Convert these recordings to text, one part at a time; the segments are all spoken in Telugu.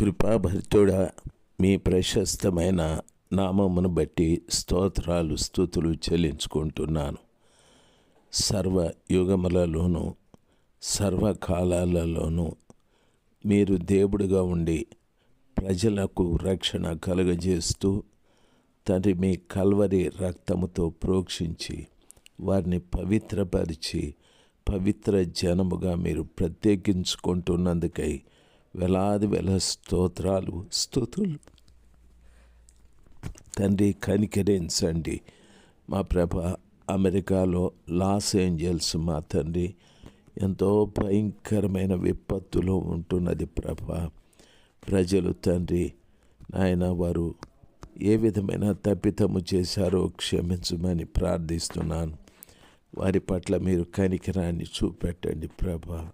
కృపాభరితుడా మీ ప్రశస్తమైన నామమును బట్టి స్తోత్రాలు స్థుతులు చెల్లించుకుంటున్నాను. సర్వ యుగములలోనూ సర్వకాలాలలోనూ మీరు దేవుడుగా ఉండి ప్రజలకు రక్షణ కలుగజేస్తూ తండ్రి మీ కల్వరి రక్తముతో ప్రోక్షించి వారిని పవిత్రపరిచి పవిత్ర జనముగా మీరు ప్రత్యేకించుకుంటున్నందుకై వేలాది వేల స్తోత్రాలు స్థుతులు తండ్రి కనికరించండి మా ప్రభ అమెరికాలో లాస్ ఏంజల్స్ మా తండ్రి. ఎంతో భయంకరమైన విపత్తులో ఉంటున్నది ప్రభ. ప్రజలు తండ్రి నాయన వారు ఏ విధమైన తప్పితము చేశారో క్షమించమని ప్రార్థిస్తున్నాను. వారి పట్ల మీరు కనికరాన్ని చూపెట్టండి ప్రభా.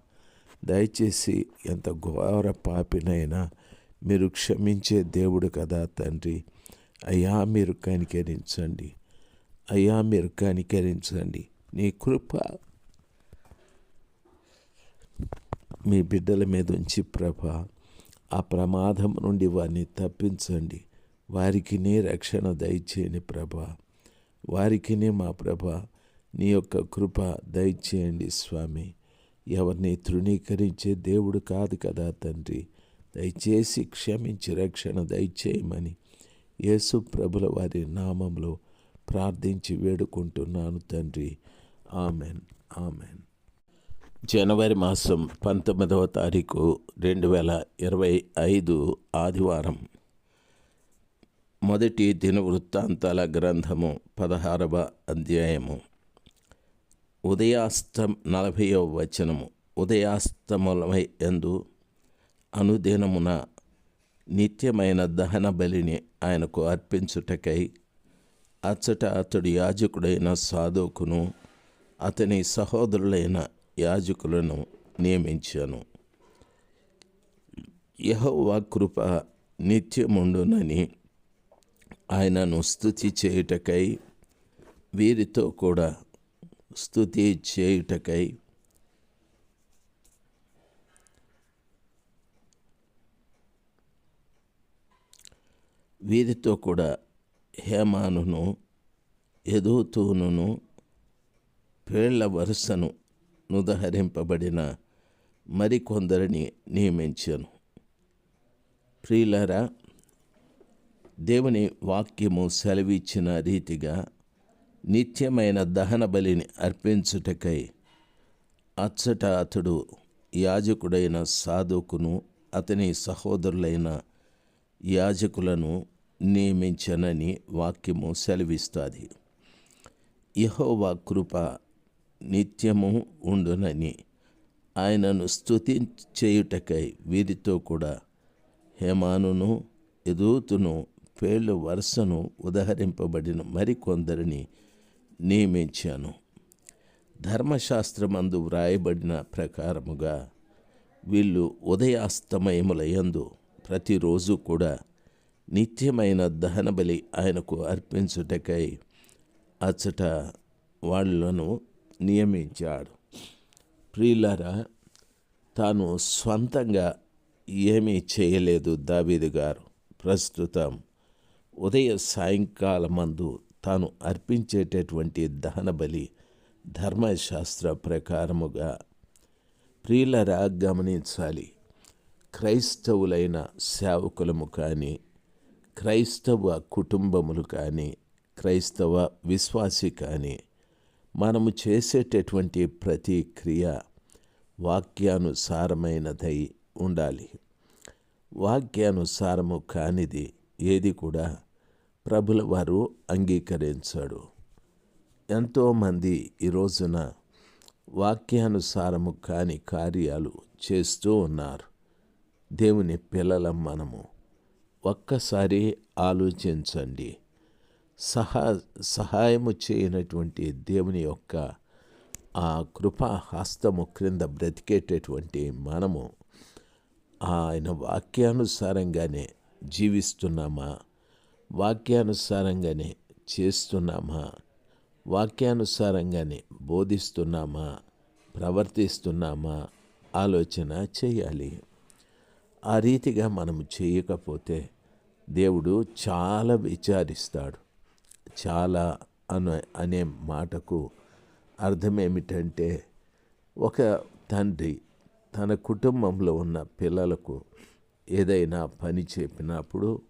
దయచేసి ఎంత ఘోర పాపినైనా మీరు క్షమించే దేవుడు కదా తండ్రి. అయ్యా మీరు కనికరించండి. అయ్యా మీరు కనికరించండి. నీ కృప మీ బిడ్డల మీద ఉంచి ప్రభ ఆ ప్రమాదం నుండి వారిని తప్పించండి. వారికి నీ రక్షణ దయచేయండి ప్రభ. వారికి మా ప్రభ నీ యొక్క కృప దయచేయండి స్వామి. ఎవరిని తృణీకరించే దేవుడు కాదు కదా తండ్రి. దయచేసి క్షమించి రక్షణ దయచేయమని యేసు ప్రభుల వారి నామంలో ప్రార్థించి వేడుకుంటున్నాను తండ్రి. ఆమెన్. ఆమెన్. జనవరి మాసం పంతొమ్మిదవ తారీఖు రెండు వేల ఇరవై ఐదు ఆదివారం. మొదటి దిన వృత్తాంతాల గ్రంథము పదహారవ అధ్యాయము. ఉదయాస్తం నలభైవ వచనము. ఉదయాస్తములమై ఎందు అనుదినమున నిత్యమైన దహన బలిని ఆయనకు అర్పించుటకై అచ్చట అతడు యాజకుడైన సాధుకును అతని సహోదరులైన యాజకులను నియమించాను. యహోవా కృప నిత్యముండునని ఆయనను స్థుతి చేయుటకై వీరితో కూడా స్థుతి చేయుటకై వీరితో కూడా హేమానును ఎదుతూనును పేళ్ళ వరుసను నుదహరింపబడిన మరికొందరిని నియమించాను. ప్రియులరా దేవుని వాక్యము సెలవిచ్చిన రీతిగా నిత్యమైన దహన బలిని అర్పించుటకై అచ్చట అతడు యాజకుడైన సాధుకును అతని సహోదరులైన యాజకులను నియమించనని వాక్యము సెలవిస్తుంది. యహోవా కృప నిత్యము ఉండునని ఆయనను స్థుతి చేయుటకై వీరితో కూడా హేమానును ఎదూతును పేళ్ళు వరుసను ఉదహరింపబడిన మరికొందరిని నియమించాను. ధర్మశాస్త్రమందు వ్రాయబడిన ప్రకారముగా వీళ్ళు ఉదయాస్తమయములయందు ప్రతిరోజు కూడా నిత్యమైన దహనబలి ఆయనకు అర్పించుటకై అచ్చట వాళ్ళను నియమించాడు. ప్రియులరా తాను స్వంతంగా ఏమీ చేయలేదు దావీదు గారు. ప్రస్తుతం ఉదయ సాయంకాలమందు తాను అర్పించేటటువంటి దహన బలి ధర్మశాస్త్ర ప్రకారముగా ప్రియులరా గమనించాలి క్రైస్తవులైన సేవకులము కానీ క్రైస్తవ కుటుంబములు కానీ క్రైస్తవ విశ్వాసి కానీ మనము చేసేటటువంటి ప్రతి క్రియ వాక్యానుసారమైనదై ఉండాలి. వాక్యానుసారము కానిది ఏది కూడా ప్రభుల వారు అంగీకరించాడు. ఎంతోమంది ఈ రోజున వాక్యానుసారము కాని కార్యాలు చేస్తూ ఉన్నారు. దేవుని పిల్లల మనము. ఒక్కసారి ఆలోచించండి. సహా సహాయము చేయనటువంటి దేవుని యొక్క ఆ కృపా హస్తము క్రింద బ్రతికేటటువంటి మనము ఆయన వాక్యానుసారంగానే జీవిస్తున్నామా? వాక్యానుసారంగానే చేస్తున్నామా? వాక్యానుసారంగానే బోధిస్తున్నామా? ప్రవర్తిస్తున్నామా? ఆలోచన చేయాలి. ఆ రీతిగా మనం చేయకపోతే దేవుడు చాలా విచారిస్తాడు. చాలా అనే అనే మాటకు అర్థం ఏమిటంటే ఒక తండ్రి తన కుటుంబంలో ఉన్న పిల్లలకు ఏదైనా పని చెప్పినప్పుడు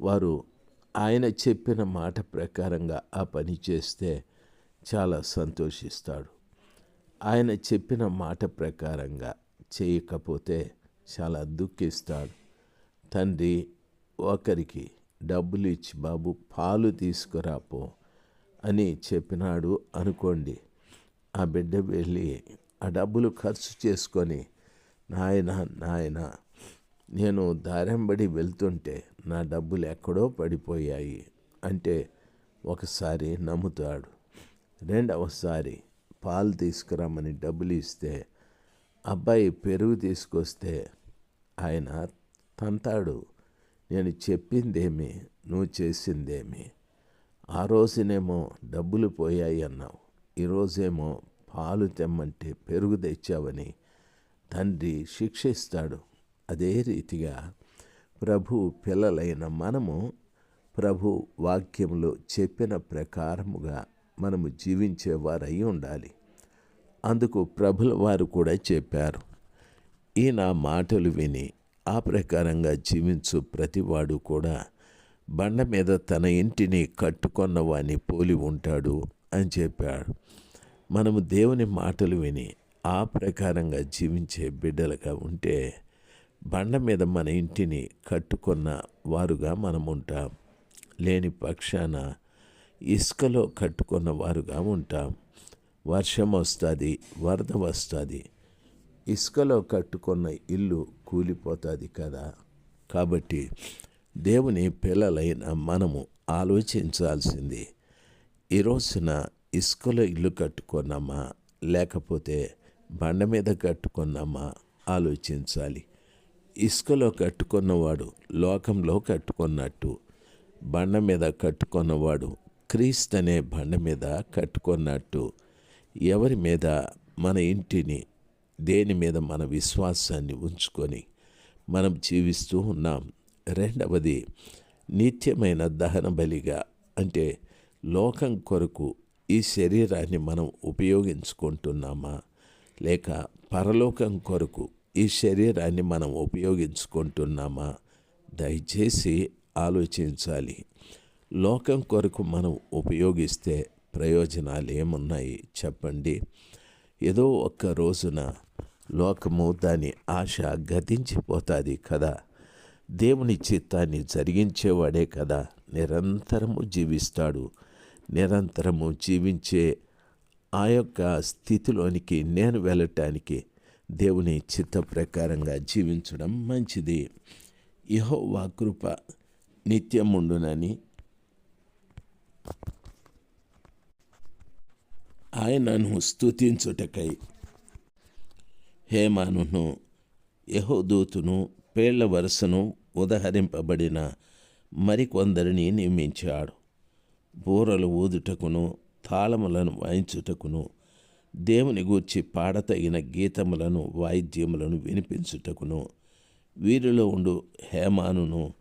వారు ఆయన చెప్పిన మాట ప్రకారంగా ఆ పని చేస్తే చాలా సంతోషిస్తాడు. ఆయన చెప్పిన మాట ప్రకారంగా చేయకపోతే చాలా దుఃఖిస్తాడు. తండ్రి ఒకరికి డబ్బులు ఇచ్చి బాబు పాలు తీసుకురాపో అని చెప్పినాడు అనుకోండి. ఆ బిడ్డ వెళ్ళి ఆ డబ్బులు ఖర్చు చేసుకొని నాయన నాయన నేను దారంబడి వెళ్తుంటే నా డబ్బులు ఎక్కడో పడిపోయాయి అంటే ఒకసారి నమ్ముతాడు. రెండవసారి పాలు తీసుకురామని డబ్బులు ఇస్తే అబ్బాయి పెరుగు తీసుకొస్తే ఆయన తంతాడు. నేను చెప్పిందేమి? నువ్వు చేసిందేమి? ఆ రోజునేమో డబ్బులు పోయాయి అన్నావు. ఈరోజేమో పాలు తెమ్మంటే పెరుగు తెచ్చావని తండ్రి శిక్షిస్తాడు. అదే రీతిగా ప్రభు పిల్లలైన మనము ప్రభు వాక్యంలో చెప్పిన ప్రకారముగా మనము జీవించేవారై ఉండాలి. అందుకు ప్రభుల వారు కూడా చెప్పారు. ఈ నా మాటలు విని ఆ ప్రకారంగా జీవించు ప్రతివాడు కూడా బండ మీద తన ఇంటిని కట్టుకొన్న వాని పోలి ఉంటాడు అని చెప్పాడు. మనము దేవుని మాటలు విని ఆ ప్రకారంగా జీవించే బిడ్డలుగా ఉంటే బండ మీద మన ఇంటిని కట్టుకున్న వారుగా మనం ఉంటాం లేని పక్షాన ఇసుకలో కట్టుకున్న వారుగా ఉంటాం. వర్షం వస్తుంది వరద వస్తుంది. ఇసుకలో కట్టుకున్న ఇల్లు కూలిపోతుంది కదా. కాబట్టి దేవుని పిల్లలైన మనము ఆలోచించాల్సింది ఈ రోజున ఇసుకలో ఇల్లు కట్టుకున్నామా లేకపోతే బండ మీద కట్టుకున్నామా ఆలోచించాలి. ఇసుకలో కట్టుకున్నవాడు లోకంలో కట్టుకున్నట్టు బండ మీద కట్టుకున్నవాడు క్రీస్తు అనే బండ మీద కట్టుకున్నట్టు ఎవరి మీద? మన ఇంటిని దేని మీద? మన విశ్వాసాన్ని ఉంచుకొని మనం జీవిస్తూ ఉన్నాం. రెండవది నిత్యమైన దహన బలిగా అంటే లోకం కొరకు ఈ శరీరాన్ని మనం ఉపయోగించుకుంటున్నామా? లేక పరలోకం కొరకు ఈ శరీరాన్ని మనం ఉపయోగించుకుంటున్నామా? దయచేసి ఆలోచించాలి. లోకం కొరకు మనం ఉపయోగిస్తే ప్రయోజనాలు ఏమున్నాయి చెప్పండి. ఏదో ఒక్క రోజున లోకము దాని ఆశ గతించిపోతుంది కదా. దేవుని చిత్తాన్ని జరిగించేవాడే కదా. నిరంతరము జీవిస్తాడు. నిరంతరము జీవించే ఆ యొక్క స్థితిలోనికి నేను వెళ్ళటానికి దేవుని చిత్త ప్రకారంగా జీవించడం మంచిది. యహోవా కృప నిత్యముండునని ఆయనను స్తుతించుటకై హేమానును యహోదూతును పేళ్ళ వరుసను ఉదహరింపబడిన మరికొందరిని నియమించాడు. బూరలు ఊదుటకును తాళములను వాయించుటకును దేవుని గూర్చి పాడతగిన గీతములను వాయిద్యములను వినిపించుటకును. వీరిలో ఉండు హేమానును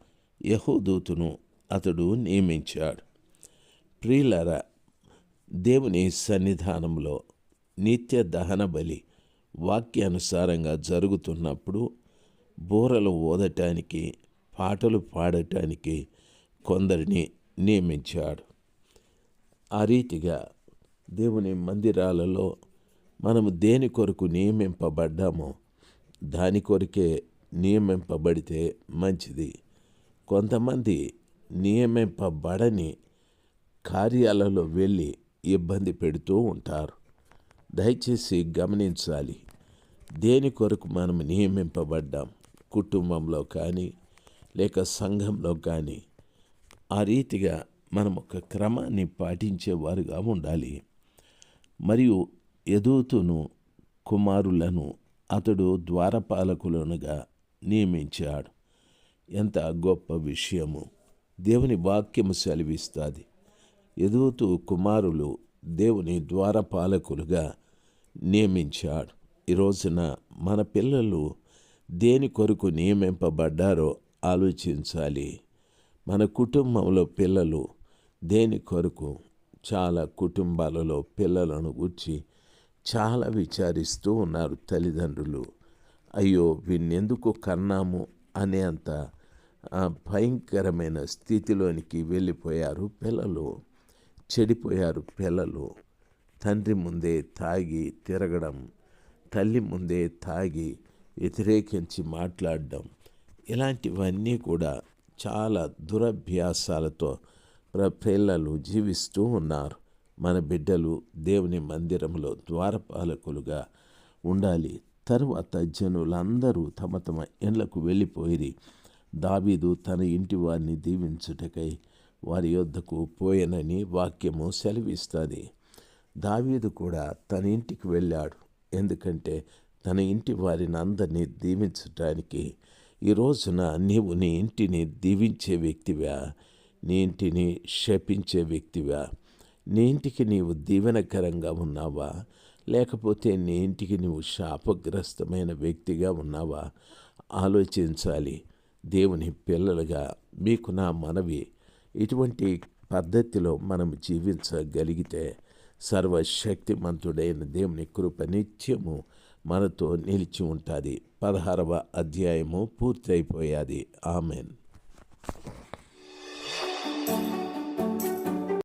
యహోదూతును అతడు నియమించాడు. ప్రియులర దేవుని సన్నిధానంలో నిత్య దహన బలి వాక్యానుసారంగా జరుగుతున్నప్పుడు బూరలు ఓదటానికి పాటలు పాడటానికి కొందరిని నియమించాడు. ఆ రీతిగా దేవుని మందిరాలలో మనము దేని కొరకు నియమింపబడ్డామో దాని కొరకే నియమింపబడితే మంచిది. కొంతమంది నియమింపబడని కార్యాలలో వెళ్ళి ఇబ్బంది పెడుతూ ఉంటారు. దయచేసి గమనించాలి. దేని కొరకు మనం నియమింపబడ్డాం? కుటుంబంలో కానీ లేక సంఘంలో కానీ. ఆ రీతిగా మనం ఒక క్రమాన్ని పాటించేవారుగా ఉండాలి. మరియు ఎదుగుతును కుమారులను అతడు ద్వారపాలకులనుగా నియమించాడు. ఎంత గొప్ప విషయము! దేవుని వాక్యము సెలవిస్తుంది. ఎదుగుతూ కుమారులు దేవుని ద్వారపాలకులుగా నియమించాడు. ఈ రోజున మన పిల్లలు దేని కొరకు నియమింపబడ్డారో ఆలోచించాలి. మన కుటుంబంలో పిల్లలు దేని కొరకు చాలా కుటుంబాలలో పిల్లలను గుర్చి చాలా విచారిస్తూ ఉన్నారు తల్లిదండ్రులు. అయ్యో వీణెందుకు కన్నాము? అనే అంత భయంకరమైన స్థితిలోనికి వెళ్ళిపోయారు పిల్లలు. చెడిపోయారు పిల్లలు. తండ్రి ముందే తాగి తిరగడం తల్లి ముందే తాగి వ్యతిరేకించి మాట్లాడడం ఇలాంటివన్నీ కూడా చాలా దురభ్యాసాలతో పిల్లలు జీవిస్తూ ఉన్నారు. మన బిడ్డలు దేవుని మందిరంలో ద్వారపాలకులుగా ఉండాలి. తరువాత జనులందరూ తమ తమ ఇండ్లకు వెళ్ళిపోయి దావీదు తన ఇంటి వారిని దీవించుటకై వారి యొద్దకు పోయనని వాక్యము సెలవిస్తుంది. దావీదు కూడా తన ఇంటికి వెళ్ళాడు. ఎందుకంటే తన ఇంటి వారిని అందరినీ దీవించడానికి ఈ రోజున నీవు నీ ఇంటిని దీవించే వ్యక్తివా? నీ ఇంటిని శపించే వ్యక్తివా? నీ ఇంటికి నీవు దీవెనకరంగా ఉన్నావా? లేకపోతే నీ ఇంటికి నువ్వు శాపగ్రస్తమైన వ్యక్తిగా ఉన్నావా? ఆలోచించాలి. దేవుని పిల్లలుగా మీకు నా మనవి. ఇటువంటి పద్ధతిలో మనం జీవించగలిగితే సర్వశక్తిమంతుడైన దేవుని కృప నిత్యము మనతో నిలిచి ఉంటుంది. పదహారవ అధ్యాయము పూర్తయిపోయాది. ఆమెన్.